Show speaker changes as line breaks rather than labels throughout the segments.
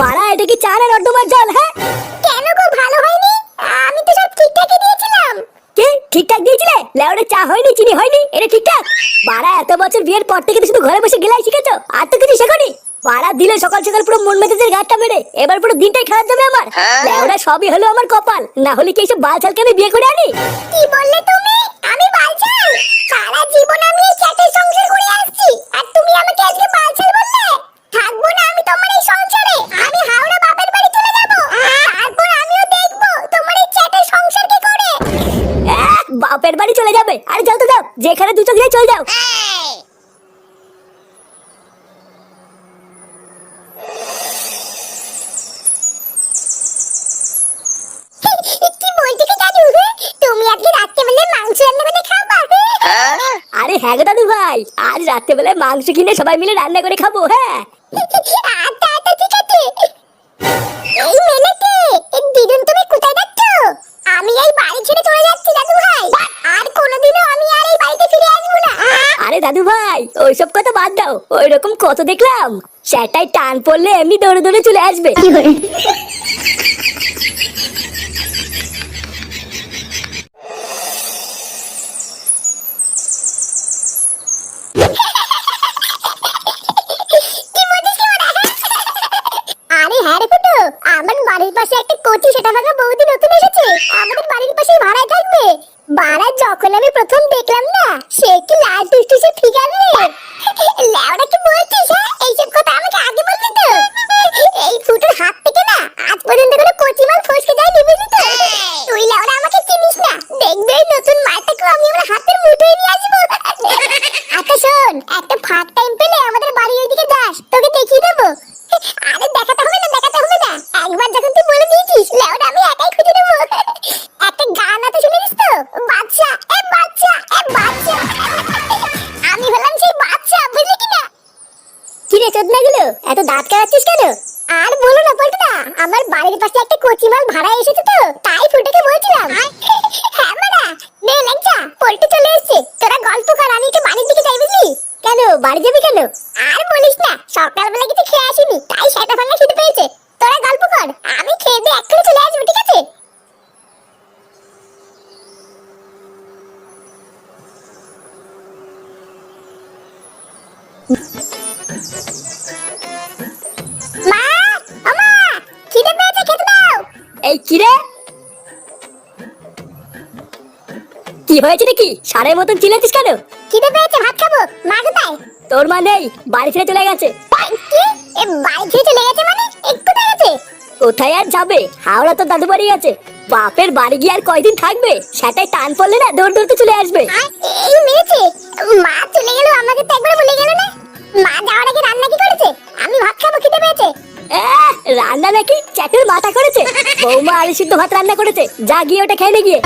বাড়া এটা কি চা না নর্দমার জল হ্যাঁ?
কেন গো ভালো হয়নি? আমি তো সব ঠিকঠাকই দিয়েছিলাম।
কি? ঠিকঠাক দিয়েছিলে? লেওরে চা হয়নি চিনি হয়নি? এটা ঠিকঠাক? বাড়া এত বছর বিয়ের পর থেকে তো শুধু ঘরে বসে গেলাই শিখেছো? আর তো কিছু শেখনি? বাড়া দিলে সকাল সকাল পুরো মন মেতেদের গাঁটটা মেরে এবার পুরো দিনটাই খারাপ যাবে আমার। লেওরা সবই হলো আমার কপাল। না হলে কি এইসব বালছালকে আমি বিয়ে করে আনি?
কি বললে তুমি? আমি বালছাল সারা জীবন আমি এই চ্যাটের সংসার করে আসছি। আর তুমি আমাকে আজকে বালছাল বললে? থাকব না আমি তোমার এই সংসারে। আমি হাওড়া বাপের বাড়ি চলে যাব। তারপর আমিও দেখব তোমার এই চ্যাটের সংসার কি করে।
বাপের বাড়ি চলে যাবে। আরে যাও তো যাও। যেখানে দু চোখ দিয়ে চলে যাও
কি বলতে কি দাদু তুমি আজকে রাত্রে বেলা মাংস রান্না করে খাবা
আরে হ্যাঁ গো দাদু ভাই আজ রাত্রেবেলায় মাংস কিনে সবাই মিলে রান্না করে খাব হ্যাঁ?
আচ্ছা আচ্ছা ঠিক আছে। এই মেলেতে দিদুন তুমি কোথায় যাচ্ছ? আমি এই বাড়ি ছেড়ে চলে যাচ্ছি দাদু ভাই। আর কোনোদিনও আমি আর এই বাড়িতে ফিরে আসব না।
আরে দাদু ভাই ওইসব কথা বাদ দাও ওই রকম কত দেখলাম। সেটাই টান পড়লে এমনি দৌড়ে দৌড়ে চলে আসবে
আরে হ্যাঁ রে ফুটো আমার বাড়ির পাশে একটা কচি সেটা ভাঙা বৌদি নতুন এসেছে আমাদের বাড়ির পাশে ভাড়ায় থাকবে বাড়া যখন আমি প্রথম দেখলাম না? সে কি লাল টুসটুসে ফিগার রে? ল্যাওড়া কি বলছিস হ্যাঁ? এইসব কথা আমাকে আগে বলবি তো? এই ফুটোর হাত থেকে না, আজ পর্যন্ত কোনো কচি মাল ফসকে যায়নি, বুঝলি তো? তুই ল্যাওড়া আমাকে চিনিস না। দেখবে নতুন মালটাকে আমি আমার হাতের মুঠোয় নিয়ে আসব। আচ্ছা শোন, একটা ফাঁক টাইম পেলে আমাদের বাড়ির ওইদিকে যাস। তোকে কি রে চোদনা গুলো এত দাঁত কাটাচ্ছিস কেন? আর বলো না পল্টুদা আমার বাড়ির পাশে একটা কচিমাল ভাড়া এসেছে তো তাই ফুটেকে বলছিলাম। হ্যাঁ মারা নে লেংচা পল্টু চলে এসেছে। তোরা গল্প কর আমি একটু বাড়ির দিকে যাই বুঝলি? কেন বাড়ি যাবি কেন? আর বলিস না সকালবেলা কিছু খেয়ে আসিনি তাই সেটা ভাঙা খেতে পেয়েছে।
এই কি রে কি হয়েছে নাকি? সারের মতন চিল্লাচ্ছিস কেন?
খিদে পেয়েছে ভাত খাব। মা কোথায়?
তোর মা নেই বাড়ি ছেড়ে চলে গেছে।
কি? এ বাড়ি ছেড়ে চলে গেছে মানে? এ কোথায় গেছে
কোথায় আর যাবে? হাওড়া তো দাদু বাড়ি আছে। বাপের বাড়ি গিয়ে আর কয়দিন থাকবে? সেটাই টান পড়লে না দৌড় দৌড়তে চলে আসবে।
এই মেরেছে। মা চলে গেল আমাকে তো একবার বলে গেল না। মা যাওয়ার আগে রান্না কি করেছে? আমি ভাত খাব খিদে পেয়েছে।
রান্না নাকি চ্যাটের মাথা করেছে? বৌমা আলু সিদ্ধ ভাত রান্না করেছে। যা গিয়ে ওটা খেয়ে নে গিয়ে।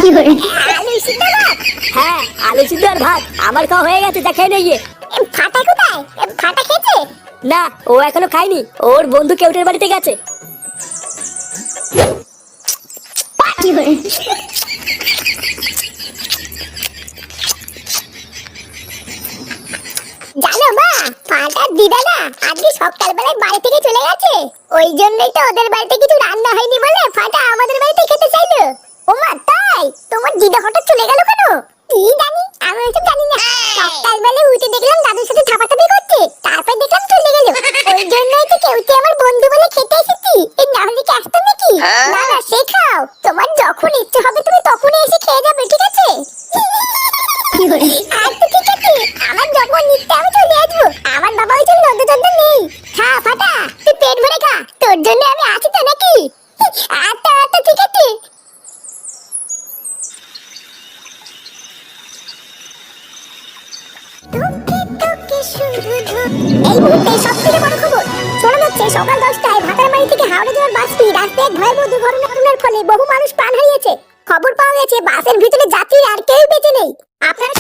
আলু সিদ্ধ ভাত?
হ্যাঁ আলু সিদ্ধ আর ভাত। আমার খাওয়া হয়ে গেছে যা খেয়ে নে গিয়ে।
ফাটা কোথায়? ফাটা খেয়েছে?
না ও এখনও খায়নি। ওর বন্ধু কেউটের বাড়িতে গেছে।
ফাটার দিদা না আজকে সকালবেলায় বাড়ি থেকে চলে গেছে। ওই জন্যই তো ওদের বাড়িতে কিছু রান্না হয়নি বলে ফাটা আমাদের বাড়িতে খেতে চাইলো। ও মা তাই? তোমার দিদা হঠাৎ চলে গেল সকাল দশটায় হাওড়া যাওয়ার বাসটি রাস্তায় এক ভয়াবহ দুর্ঘটনা ফলে বহু মানুষ প্রাণ হারিয়েছে খবর পাওয়া গেছে বাসের ভিতরে যাত্রী আর কেউ বেঁচে নেই আপনারা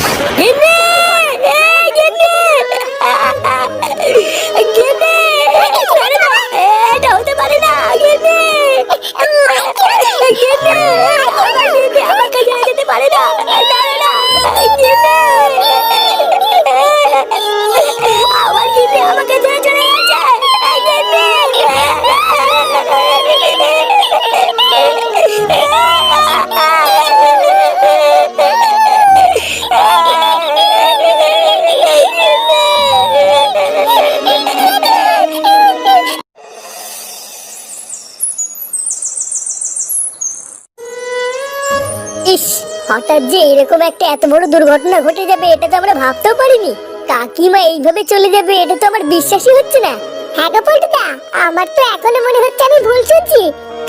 ইস, হঠাৎ যে এরকম একটা এত বড় দুর্ঘটনা ঘটে যাবে, এটা তো আমরা ভাবতেও পারিনি। কাকিমা এইভাবে চলে যাবে, এটা তো আমার বিশ্বাসই হচ্ছে না। হ্যাঁ পল্টুদা, আমার তো এখনও মনে হচ্ছে আমি ভুল শুনছি।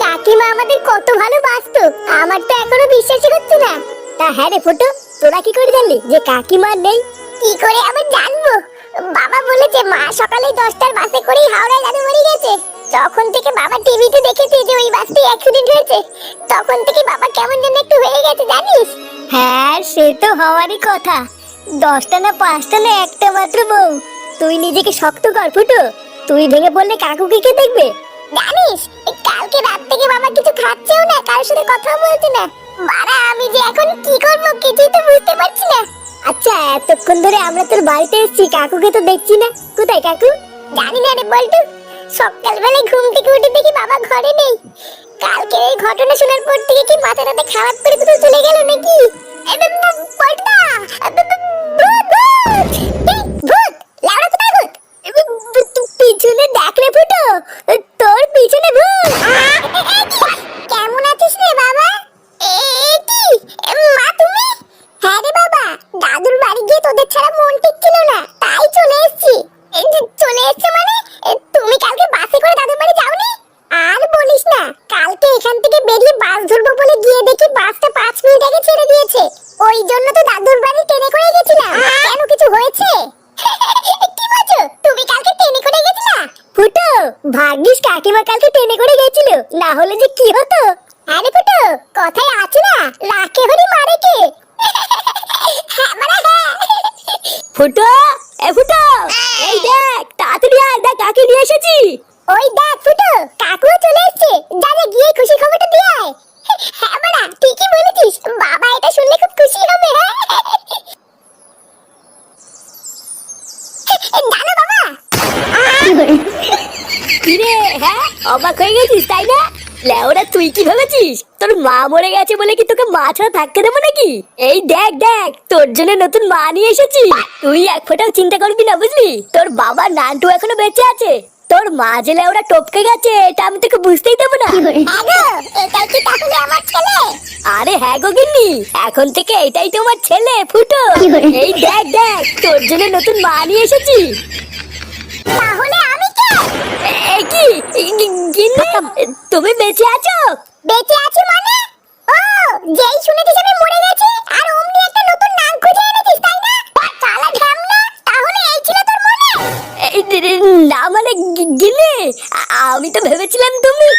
কাকিমা আমাদের কত ভালোবাসতো, আমার তো এখনও বিশ্বাসই হচ্ছে না। তা হ্যাঁ রে ফটো, তোরা কি করে জানলি যে কাকিমা নেই? কি করে আমি জানব? বাবা বলেছে মা সকালে দশটার বাসে করেই হাওড়ায় দাদু মরে গেছে। যখন থেকে বাবা টিভিতে দেখেছে যে ওই বাসটি অ্যাক্সিডেন্ট হয়েছে তখন থেকে বাবা কেমন যেন একটু হয়ে গেছে জানিস? হ্যাঁ সে তো হওয়ারই কথা। দশটা না পাঁচটা না একটা মাত্র বউ। তুই নিজেকে শক্ত কর ফুটো। তুই ভেঙে পড়লে কাকুকে কে দেখবে? জানিস কালকে রাত থেকে বাবা কিছু খাচ্ছেও না কারোর সাথে কথা বলছে না। বাড়া আমি যে এখন কি করব কিছুই তো বুঝতে পারছি না। আচ্ছা এতক্ষণ ধরে আমরা তোর বাড়িতে এসেছি কাকুকে তো দেখছি না। কোথায় কাকু? জানি না রে বলটু। সকালবেলায় ঘুম থেকে উঠে দেখি বাবা ঘরে নেই কালকে এই ঘটনা শোনার পর থেকে কি মাথা টাথা খারাপ করে কোথাও চলে গেল নাকি ভূত! ভূত! লেওড়া কোথায় ভূত? এ ব- ব- তু- পিছনে দেখ রে ফুটো তোর পিছনে ভূত কেমন আছিস রে বাবা এ কি এ, মা তুমি হ্যাঁ রে বাবা দাদুর বাড়ি গিয়ে তোদের ছাড়া মন টিকছিল না তাই চলে এসেছি এই যে চলে এসছো মানে এ, তুমি কালকে বাসে করে দাদুর বাড়ি যাওনি আর বলিস না কালকে এখান থেকে বেরিয়ে বাস ধরবো বলে গিয়ে দেখি বাসটা পাঁচ মিনিট আগে ছেড়ে দিয়েছে ওই জন্য তো দাদুর বাড়ি ট্রেনে করে গেছিলাম কেন কিছু হয়েছে কি বলছো তুমি কালকে ট্রেনে করে গেছিলা ফুটো ভাগ্যিস কাকিমা কালকে ট্রেনে করে গেছিল। না হলে যে কি হতো? আরে ফুটো, কথায় আছে না? রাখে হরি মারে কে।
ফুটো, এ ফুটো, এই দেখ, তাড়াতাড়ি আয়, দেখ কাকে নিয়ে এসেছি।
ওই দেখ ফুটো কাকু চলে এসেছে যা যা গিয়ে খুশি খবরটা দিয়ে আয় হ্যাঁ বাড়া ঠিকই বলেছিস বাবা এটা শুনলে খুব খুশি হবে হ্যাঁ জানো বাবা
কিরে হ্যাঁ অবাক হয়ে গেছিস তাই না? লেওরা তুই কি ভেবেছিস? তোর মা মরে গেছে বলে কি তোকে মা ছাড়া থাকতে দেবো নাকি? এই দেখ দেখ তোর জন্য নতুন মা নিয়ে এসেছি। তুই এক ফোঁটাও চিন্তা করবি না বুঝলি? তোর বাবা নান্টু এখনও বেঁচে আছে। তোর মা যে লেওরা টপকে গেছে এটা আমি তোকে বুঝতেই দেবো না।
হ্যাঁ এটাই কি তাহলে আমার ছেলে?
আরে হ্যাঁ গো গিন্নি এখন থেকে এটাই তোমার ছেলে ফুটো। এই দেখ দেখ তোর জন্য নতুন মা নিয়ে এসেছি।
তাহলে কে?
গিন্নি তুমি বেঁচে আছো?
বেঁচে আছি মানে? ও যেই শুনেছিস আমি মরে গেছি আর অমনি একটা নতুন নাম খুঁজে এনেছিস তাই না? চালা ঢাম না তাহলে এই ছিল তোর মনে।
না মানে গিন্নি আমি তো ভেবেছিলাম তুমি